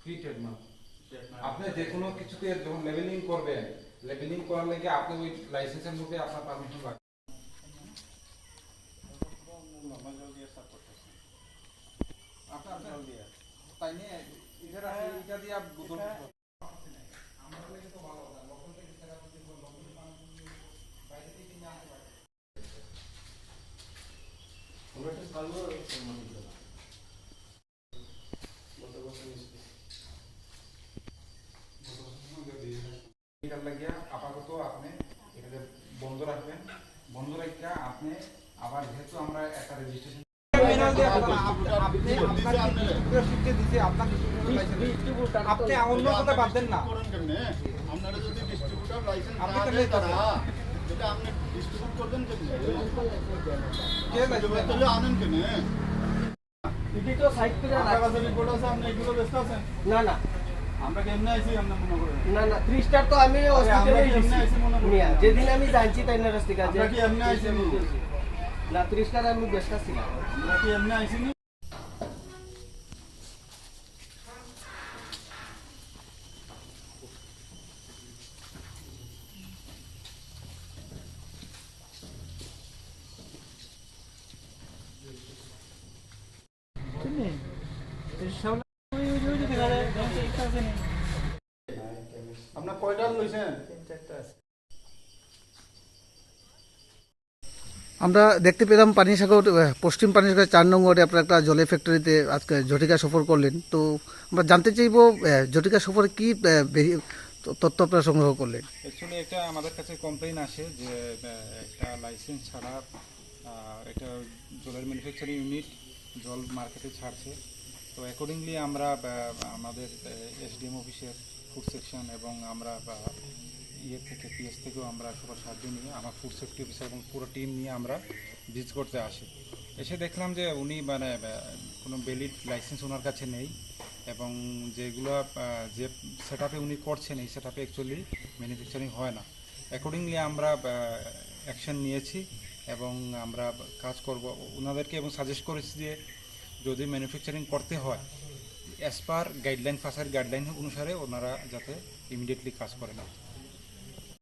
Free trademark আপনি যে কোনো কিছুতে যখন লেভেলিং করবেন লেভেলিং করার লাগে আপনি ওই লাইসেন্সের মধ্যে আপনার পারমিশন লাগবে আপনার তাই নিয়ে এটা রাখি এটা দিয়ে বোতল আমার লাগে তো ভালো রাখবেন বন্ধ রেখে আপনি আবার যেহেতু আমরা একটা রেজিস্ট্রেশন আপনি অন্য কথা বাদ দেন না আপনারা যদি distributor license আপনি না তো দেন নেতা তারা, না। এটা আপনি distribute করবেন কেমনে? কে লাগবে? তাহলে আনেন কেমনে? তো সাইড করে আপনার কাছে report আছে, আপনি এগুলো ব্যস্ত আছেন? না না আমরা কেমনে আইছি আপনি মনে করেন? না না থ্রি স্টার তো আমি আমরা হসপিটালে কি এমনি আইছি মনে করি? নিয়া যেদিন আমি জানছি তাই না রাস্তা কাজে আমরা কি এমনি আইছি নি? না থ্রি স্টার আমি ব্যস্ত ছিলাম আমরা কি এমনি আইছি নি? আপনার কয়টা লইছেন? আমরা দেখতে পেলাম পানিসাগর পশ্চিম পানিসাগর চার নং ওয়ার্ডে আপনার একটা জলের ফ্যাক্টরিতে আজকে জটিকা সফর করলেন। তো আমরা জানতে চাইব জটিকা সফরে কি তথ্য আপনারা সংগ্রহ করলেন? অ্যাকচুয়ালি একটা আমাদের কাছে কমপ্লেন আসে যে একটা লাইসেন্স ছাড়া একটা জলের ম্যানুফ্যাকচারিং ইউনিট জল মার্কেটে ছাড়ছে। তো অ্যাকর্ডিংলি আমরা আমাদের এসডিএম অফিসের ফুড সেকশন এবং আমরা ইয়ে থেকে পিএস থেকেও আমরা সবার সাহায্য নিয়ে, আমার ফুড সেফটি অফিসার এবং পুরো টিম নিয়ে আমরা ভিজিট করতে আসি। এসে দেখলাম যে উনি মানে কোনো ভ্যালিড লাইসেন্স ওনার কাছে নেই এবং যেগুলো যে সেট উনি করছেন, এই সেট আপে অ্যাকচুয়ালি ম্যানুফ্যাকচারিং হয় না। অ্যাকর্ডিংলি আমরা অ্যাকশন নিয়েছি এবং আমরা কাজ করব। ওনাদেরকে এবং সাজেস্ট করেছি যে যদি ম্যানুফ্যাকচারিং করতে হয় অ্যাজ পার গাইডলাইন ফাঁসার গাইডলাইন অনুসারে ওনারা যাতে ইমিডিয়েটলি কাজ করেন